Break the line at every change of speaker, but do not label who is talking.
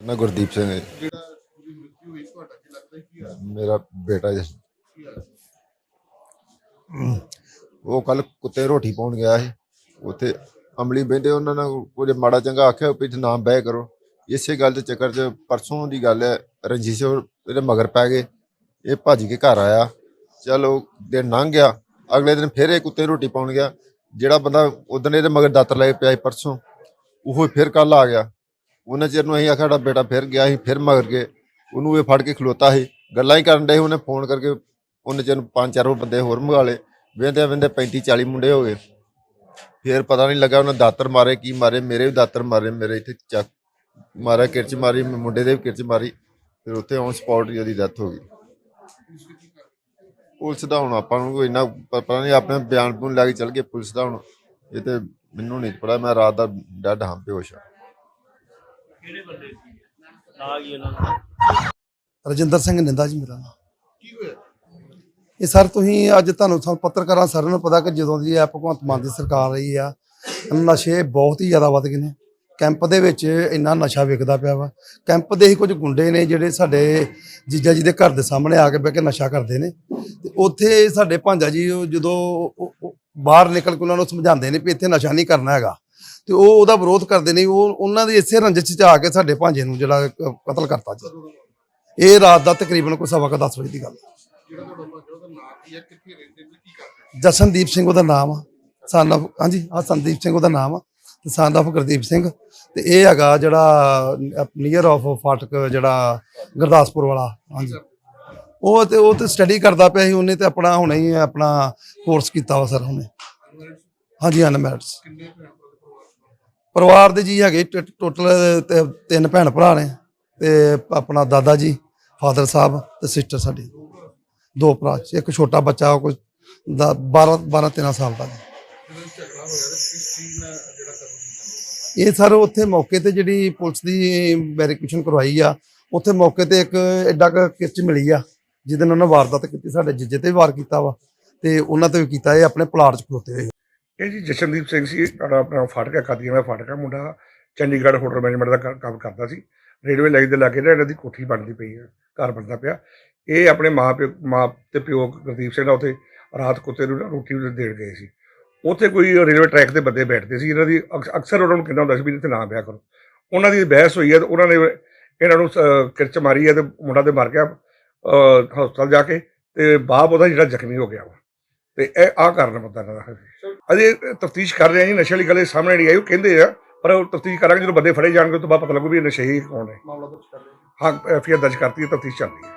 ਮੈਂ ਗੁਰਦੀਪ ਸਿੰਘ ਹੈ।
ਜਿਹੜਾ ਉਹਦੀ ਮ੍ਰਿਤੂ ਹੋਈ ਤੁਹਾਡਾ ਕੀ ਲੱਗਦਾ ਕੀ ਆ
ਮੇਰਾ ਅਮਲੀ ਬਹਿੰਦੇ ਉਹਨਾਂ ਨੇ ਕੁਝ ਮਾੜਾ ਚੰਗਾ ਆਖਿਆ ਵੀ ਨਾ ਬਹਿ ਕਰੋ। ਇਸੇ ਗੱਲ ਦੇ ਚੱਕਰ 'ਚ ਪਰਸੋਂ ਦੀ ਗੱਲ ਹੈ, ਰਣਜੀਤ ਸਿੰਘ ਇਹਦੇ ਮਗਰ ਪੈ ਗਏ। ਇਹ ਭੱਜ ਕੇ ਘਰ ਆਇਆ। ਚਲੋ ਦਿਨ ਲੰਘ ਗਿਆ। ਅਗਲੇ ਦਿਨ ਫਿਰ ਇਹ ਕੁੱਤੇ ਰੋਟੀ ਪਾਉਣ ਗਿਆ। ਜਿਹੜਾ ਬੰਦਾ ਉਦੋਂ ਇਹਦੇ ਮਗਰ ਦਾਤਰ ਲੈ ਕੇ ਪਿਆ ਸੀ ਪਰਸੋਂ, ਉਹ ਫਿਰ ਕੱਲ ਆ ਗਿਆ। ਉਹਨਾਂ ਚਿਰ ਨੂੰ ਅਸੀਂ ਆਖਿਆ, ਸਾਡਾ ਬੇਟਾ ਫਿਰ ਗਿਆ ਸੀ, ਫਿਰ ਮਗਰ ਗਏ। ਉਹਨੂੰ ਇਹ ਫੜ ਕੇ ਖਲੋਤਾ ਸੀ। ਗੱਲਾਂ ਹੀ ਕਰਨ ਡਏ ਉਹਨੇ ਫੋਨ ਕਰਕੇ ਉਹਨੇ ਚਿਰ ਨੂੰ ਪੰਜ ਚਾਰ ਬੰਦੇ ਹੋਰ ਮੰਗਾ ਲਏ। ਵੇਂਦੇ ਵੇਂਦੇ 35 40 ਮੁੰਡੇ ਹੋ ਗਏ। ਫਿਰ ਪਤਾ ਨਹੀਂ ਲੱਗਾ ਉਹਨਾਂ ਦਾਤਰ ਮਾਰੇ ਕੀ ਮਾਰੇ ਮੇਰੇ ਵੀ ਦਾਤਰ ਮਾਰੇ ਮੇਰੇ ਇੱਥੇ ਚੱਕ ਮਾਰਿਆ ਕਿਰਚ ਮਾਰੀ ਮੁੰਡੇ ਦੇ ਵੀ ਕਿਰਚ ਮਾਰੀ ਫਿਰ ਉੱਥੇ ਔਨ ਸਪੌਟ ਹੀ ਉਹਦੀ ਡੈਥ ਹੋ ਗਈ। ਪੁਲਿਸ ਦਾ ਹੁਣ ਆਪਾਂ ਨੂੰ ਕੋਈ ਇੰਨਾ ਪ- ਪਤਾ ਨਹੀਂ ਆਪਣੇ ਬਿਆਨ ਬੂਨ ਲੈ ਕੇ ਚੱਲ ਗਏ ਪੁਲਿਸ ਦਾ ਹੁਣ ਇਹ ਤੇ ਮੈਨੂੰ ਨਹੀਂ ਪਤਾ ਮੈਂ ਰਾਤ ਦਾ ਡੈਡ ਹਾਂ ਬੇਹੋਸ਼ ਹਾਂ।
ਕਿਹੜੇ ਬੰਦੇ ਸੀ? ਨਾ ਕੀ ਉਹਨਾਂ ਦਾ
ਰਜਿੰਦਰ ਸਿੰਘ ਨਿੰਦਾ ਜੀ ਮੇਰਾ ਨਾਮ।
ਕੀ ਹੋਇਆ?
ਇਹ ਸਰ ਤੁਸੀਂ ਅੱਜ ਤੁਹਾਨੂੰ ਸਭ ਪੱਤਰਕਾਰਾਂ ਸਾਰਿਆਂ ਨੂੰ ਪਤਾ ਕਿ ਜਦੋਂ ਦੀ ਇਹ ਭਗਵੰਤ ਮਾਨ ਦੀ ਸਰਕਾਰ ਰਹੀ ਆ ਨਸ਼ੇ ਬਹੁਤ ਹੀ ਜ਼ਿਆਦਾ ਵੱਧ ਗਏ ਨੇ। ਕੈਂਪ ਦੇ ਵਿੱਚ ਇੰਨਾ ਨਸ਼ਾ ਵਿਕਦਾ ਪਿਆ ਵਾ। ਕੈਂਪ ਦੇ ਹੀ ਕੁਝ ਗੁੰਡੇ ਨੇ ਜਿਹੜੇ ਸਾਡੇ ਜੀਜਾ ਜੀ ਦੇ ਘਰ ਦੇ ਸਾਹਮਣੇ ਆ ਕੇ ਬਹਿ ਕੇ ਨਸ਼ਾ ਕਰਦੇ ਨੇ। ਤੇ ਉੱਥੇ ਸਾਡੇ ਭਾਂਜਾ ਜੀ ਉਹ ਜਦੋਂ ਬਾਹਰ ਨਿਕਲ ਕੇ ਉਹਨਾਂ ਨੂੰ ਸਮਝਾਉਂਦੇ ਨੇ ਵੀ ਇੱਥੇ ਨਸ਼ਾ ਨਹੀਂ ਕਰਨਾ ਹੈਗਾ। ਤੇ ਉਹ ਉਹਦਾ ਵਿਰੋਧ ਕਰਦੇ ਨੇ, ਉਹ ਉਹਨਾਂ ਦੀ ਇਸੇ ਰੰਜਿਸ਼ ਚ ਆ ਕੇ ਸਾਡੇ ਭਾਂਜੇ ਨੂੰ ਜਿਹੜਾ ਕ- ਕਤਲ ਕਰਤਾ ਜੀ। ਇਹ ਰਾਤ ਦਾ ਤਕਰੀਬਨ ਕੋਈ ਸਵਾ ਕੁ ਦਸ ਵਜੇ ਦੀ ਗੱਲ ਹੈ।
ਜਿਹੜਾ ਤੁਹਾਡਾ ਭਾਜਾ ਉਹਦਾ ਨਾਮ ਕੀ ਹੈ? ਕਿੱਥੇ ਰਹਿੰਦੇ ਨੇ? ਕੀ ਕਰਦੇ
ਜਸਨਦੀਪ ਸਿੰਘ ਉਹਦਾ ਨਾਮ ਆ। Son of ਹਾਂਜੀ ਆ ਸੰਦੀਪ ਸਿੰਘ ਉਹਦਾ ਨਾਮ ਆ। ਤੇ son of ਗੁਰਦੀਪ ਸਿੰਘ। ਤੇ ਇਹ ਹੈਗਾ ਜਿਹੜਾ ਨੀਅਰ ਆਫ ਫਾਟਕ ਜਿਹੜਾ ਗੁਰਦਾਸਪੁਰ ਵਾਲਾ। ਹਾਂਜੀ। ਉਹ ਤੇ ਉਹ ਤੇ ਸਟੱਡੀ ਕਰਦਾ ਪਿਆ ਸੀ ਉਹਨੇ ਤੇ ਆਪਣਾ ਹੁਣੇ ਹੀ ਆਪਣਾ ਕੋਰਸ ਕੀਤਾ ਵਾ ਸਰ ਉਹਨੇ ਹਾਂਜੀ
ਚ?
ਪਰਿਵਾਰ ਦੇ ਜੀ ਹੈਗੇ ਟੋਟਲ ਤਿੰਨ ਭੈਣ ਭਰਾ ਨੇ। ਤੇ ਆਪਣਾ ਦਾਦਾ ਜੀ ਫਾਦਰ ਸਾਹਿਬ ਤੇ ਸਿਸਟਰ ਸਾਡੀ। ਦੋ ਭਰਾ ਇੱਕ ਛੋਟਾ ਬੱਚਾ ਕੋਈ 12 12 13 ਸਾਲ ਦਾ ਜੀ ਇਹ ਸਰ ਉੱਥੇ ਮੌਕੇ ਤੇ ਜਿਹੜੀ ਪੁਲਿਸ ਦੀ ਵੈਰੀਫਿਕੇਸ਼ਨ ਕਰਵਾਈ ਆ, ਉੱਥੇ ਮੌਕੇ ਤੇ ਇੱਕ ਐਡਾ ਕੁ ਕਿਰਚ ਮਿਲੀ ਆ, ਜਿਹਦੇ ਨਾਲ ਉਹਨਾਂ ਵਾਰਦਾਤ ਕੀਤੀ, ਸਾਡੇ ਜੀਜੇ ਤੇ ਵੀ ਵਾਰ ਕੀਤਾ ਵਾ, ਤੇ ਉਹਨਾਂ ਤੇ ਵੀ ਕੀਤਾ, ਇਹ ਆਪਣੇ ਪਲਾਟ 'ਚ ਖਲੋਤੇ ਹੋਏ
ਇਹ ਜੀ ਜਸ਼ਨਦੀਪ ਸਿੰਘ ਸੀ ਸਾਡਾ ਆਪਣਾ ਫਾਟਕਾ ਕਾਦੀਆਂ ਦਾ ਫਾਟਕਾ ਮੁੰਡਾ ਚੰਡੀਗੜ੍ਹ ਹੋਟਲ ਮੈਨੇਜਮੈਂਟ ਦਾ ਕ- ਕੰਮ ਕਰਦਾ ਸੀ, ਰੇਲਵੇ ਲਾਈਨ ਦੇ ਲਾਗੇ ਨਾ, ਇਹਨਾਂ ਦੀ ਕੋਠੀ ਬਣਦੀ ਪਈ ਹੈ ਘਰ ਬਣਦਾ ਪਿਆ। ਇਹ ਆਪਣੇ ਮਾਂ ਪਿਓ ਮਾਂ ਤੇ ਪਿਓ ਗੁਰਦੀਪ ਸਿੰਘ ਨਾਲ ਉੱਥੇ ਰਾਤ ਕੁੱਤੇ ਨੂੰ ਰੋਟੀ ਦੇਣ ਗਏ ਸੀ। ਉੱਥੇ ਕੋਈ ਰੇਲਵੇ ਟਰੈਕ ਤੇ ਬੰਦੇ ਬੈਠਦੇ ਸੀ ਇਹਨਾਂ ਦੀ ਅਕਸ- ਅਕਸਰ ਉਹਨਾਂ ਨੂੰ ਕਹਿੰਦਾ ਹੁੰਦਾ ਸੀ ਵੀ ਇੱਥੇ ਨਾ ਵਿਆਹ ਕਰੋ। ਉਹਨਾਂ ਦੀ ਬਹਿਸ ਹੋਈ ਹੈ ਤੇ ਉਹਨਾਂ ਨੇ ਇਹਨਾਂ ਨੂੰ ਕਿਰਚ ਮਾਰੀ ਹੈ ਤੇ ਮੁੰਡਾ ਤੇ ਮਰ ਗਿਆ ਹਸਪਤਾਲ ਜਾ ਕੇ ਤੇ ਬਾਪ ਉਹਦਾ ਜਿਹੜਾ ਜ਼ਖਮੀ ਹੋ ਗਿਆ ਤੇ ਇਹ ਆ ਕਾਰਨ ਬੰਦਾ ਇਹਨਾਂ ਦਾ ਅਜੇ ਤਫਤੀਸ਼ ਕਰ ਰਹੇ ਆ ਜੀ ਨਸ਼ੇ ਵਾਲੀ ਗੱਲ ਸਾਹਮਣੇ ਨਹੀਂ ਆਈ ਉਹ ਕਹਿੰਦੇ ਆ ਪਰ ਉਹ ਤਫਤੀਸ਼ ਕਰਾਂਗੇ ਜਦੋਂ ਬੰਦੇ ਫੜੇ ਜਾਣਗੇ ਤੋਂ ਬਾਅਦ ਪਤਾ ਲੱਗੂ ਵੀ ਇਹ ਨਸ਼ੇ ਹੀ ਕੌਣ ਹੈ।
ਮਾਮਲਾ ਦਰਜ ਕਰ ਲਿਆ।
ਹਾਂ ਐਫ ਆਰ ਦਰਜ ਕਰਤੀ ਹੈ ਤਫਤੀਸ਼ ਚੱਲ ਰਹੀ ਹੈ।